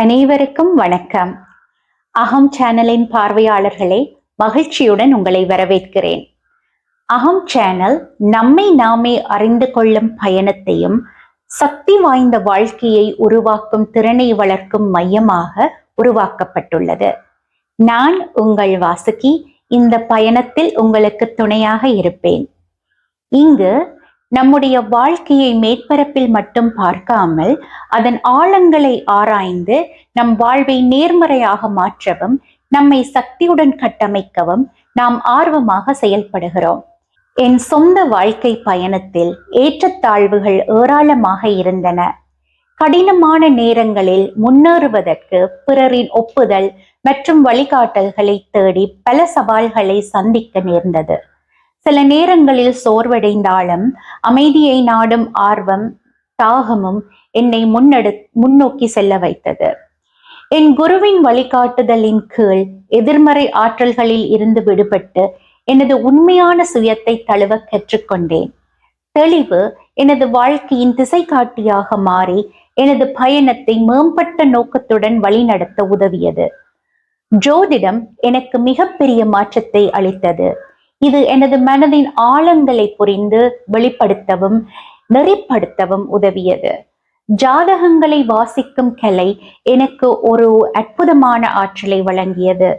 அனைவருக்கும் வணக்கம். அகம் சேனலின் பார்வையாளர்களே மகிழ்ச்சியுடன் உங்களை வரவேற்கிறேன். அகம் சேனல் நம்மை நாமே அறிந்து கொள்ளும் பயணத்தையும் சக்தி வாய்ந்த வாழ்க்கையை உருவாக்கும் திறனை வளர்க்கும் மையமாக உருவாக்கப்பட்டுள்ளது. நான் உங்கள் வாசுகி இந்த பயணத்தில் உங்களுக்கு துணையாக இருப்பேன். இங்கு நம்முடைய வாழ்க்கையை மேற்பரப்பில் மட்டும் பார்க்காமல் அதன் ஆழங்களை ஆராய்ந்து நம் வாழ்வை நேர்மறையாக மாற்றவும் நம்மை சக்தியுடன் கட்டமைக்கவும் நாம் ஆர்வமாக செயல்படுகிறோம். என் சொந்த வாழ்க்கை பயணத்தில் ஏற்றத்தாழ்வுகள் ஏராளமாக இருந்தன. கடினமான நேரங்களில் முன்னேறுவதற்கு பிறரின் ஒப்புதல் மற்றும் வழிகாட்டல்களை தேடி பல சவால்களை சந்திக்க நேர்ந்தது. சில நேரங்களில் சோர்வடைந்தாலும் அமைதியை நாடும் ஆர்வம் தாகமும் என்னை முன்னெடு முன்னோக்கி செல்ல வைத்தது. என் குருவின் வழிகாட்டுதலின் கீழ் எதிர்மறை ஆற்றல்களில் இருந்து விடுபட்டு எனது உண்மையான சுயத்தை தழுவ கற்றுக்கொண்டேன். தெளிவு எனது வாழ்க்கையின் திசை காட்டியாக மாறி எனது பயணத்தை மேம்பட்ட நோக்கத்துடன் வழிநடத்த உதவியது. ஜோதிடம் எனக்கு மிகப்பெரிய மாற்றத்தை அளித்தது. இது எனது மனதின் ஆழங்களை புரிந்து வெளிப்படுத்தவும் நெறிப்படுத்தவும் உதவியது. ஜாதகங்களை வாசிக்கும் கலை எனக்கு ஒரு அற்புதமான ஆற்றலை வழங்கியது.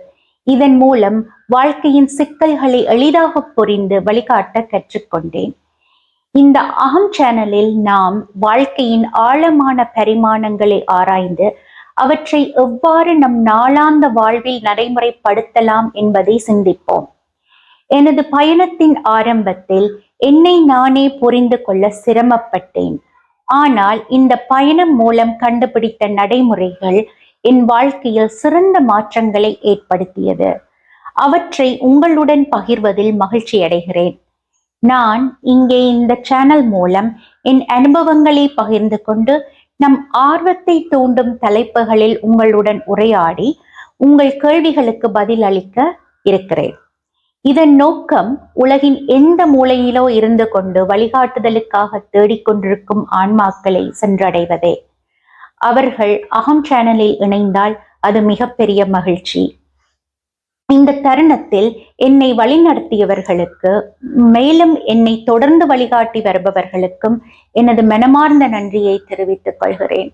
இதன் மூலம் வாழ்க்கையின் சிக்கல்களை எளிதாக புரிந்து வழிகாட்ட கற்றுக்கொண்டேன். இந்த அகம் சேனலில் நாம் வாழ்க்கையின் ஆழமான பரிமாணங்களை ஆராய்ந்து அவற்றை எவ்வாறு நம் நாளாந்த வாழ்வில் நடைமுறைப்படுத்தலாம் என்பதை சிந்திப்போம். எனது பயணத்தின் ஆரம்பத்தில் என்னை நானே புரிந்து கொள்ள சிரமப்பட்டேன். ஆனால் இந்த பயணம் மூலம் கண்டுபிடித்த நடைமுறைகள் என் வாழ்க்கையில் சிறந்த மாற்றங்களை ஏற்படுத்தியது. அவற்றை உங்களுடன் பகிர்வதில் மகிழ்ச்சி அடைகிறேன். நான் இங்கே இந்த சேனல் மூலம் என் அனுபவங்களை பகிர்ந்து கொண்டு நம் ஆர்வத்தை தூண்டும் தலைப்புகளில் உங்களுடன் உரையாடி உங்கள் கேள்விகளுக்கு பதில் அளிக்க இருக்கிறேன். இதன் நோக்கம் உலகின் எந்த மூலையிலோ இருந்து கொண்டு வழிகாட்டுதலுக்காக தேடிக்கொண்டிருக்கும் ஆன்மாக்களை சென்றடைவதே. அவர்கள் அகம் சேனலில் இணைந்தால் அது மிகப்பெரிய மகிழ்ச்சி. இந்த தருணத்தில் என்னை வழிநடத்தியவர்களுக்கு மேலும் என்னை தொடர்ந்து வழிகாட்டி வருபவர்களுக்கும் எனது மனமார்ந்த நன்றியை தெரிவித்துக் கொள்கிறேன்.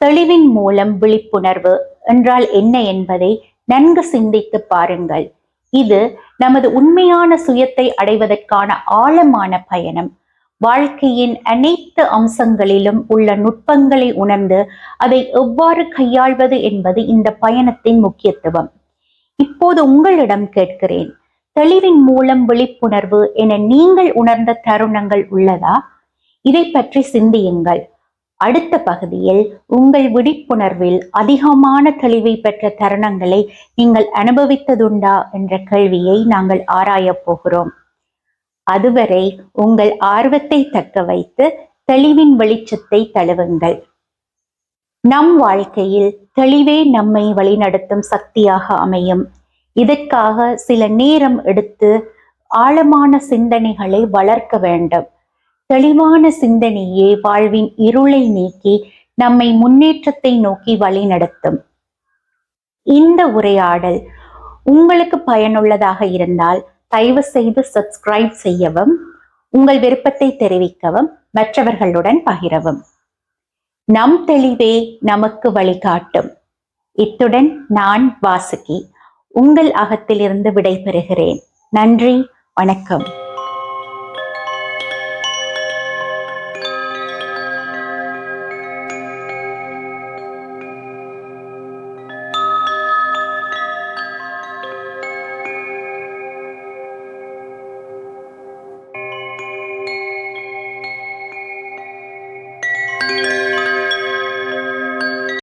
தெளிவின் மூலம் விழிப்புணர்வு என்றால் என்ன என்பதை நன்கு சிந்தித்து பாருங்கள். இது நமது உண்மையான சுயத்தை அடைவதற்கான ஆழமான பயணம். வாழ்க்கையின் அனைத்து அம்சங்களிலும் உள்ள நுட்பங்களை உணர்ந்து அதை எவ்வாறு கையாள்வது என்பது இந்த பயணத்தின் முக்கியத்துவம். இப்போது உங்களிடம் கேட்கிறேன் தெளிவின் மூலம் விழிப்புணர்வு என நீங்கள் உணர்ந்த தருணங்கள் உள்ளதா? இதை பற்றி சிந்தியுங்கள். அடுத்த பகுதியில் உங்கள் விழிப்புணர்வில் அதிகமான தெளிவை பெற்ற தருணங்களை நீங்கள் அனுபவித்ததுண்டா என்ற கேள்வியை நாங்கள் ஆராயப் போகிறோம். அதுவரை உங்கள் ஆர்வத்தை தக்க வைத்து தெளிவின் வெளிச்சத்தை தழுவுங்கள். நம் வாழ்க்கையில் தெளிவே நம்மை வழிநடத்தும் சக்தியாக அமையும். இதற்காக சில நேரம் எடுத்து ஆழமான சிந்தனைகளை வளர்க்க வேண்டும். தெளிவான சிந்தனையே வாழ்வின் இருளை நீக்கி நம்மை முன்னேற்றத்தை நோக்கி வழிநடத்தும் இந்த உரையாடல் உங்களுக்கு பயனுள்ளதாக இருந்தால் தயவு செய்து சப்ஸ்கிரைப் செய்யவும் உங்கள் விருப்பத்தை தெரிவிக்கவும் மற்றவர்களுடன் பகிரவும். நம் தெளிவே நமக்கு வழிகாட்டும். இத்துடன் நான் வாசுகி உங்கள் அகத்திலிருந்து விடைபெறுகிறேன். நன்றி வணக்கம்.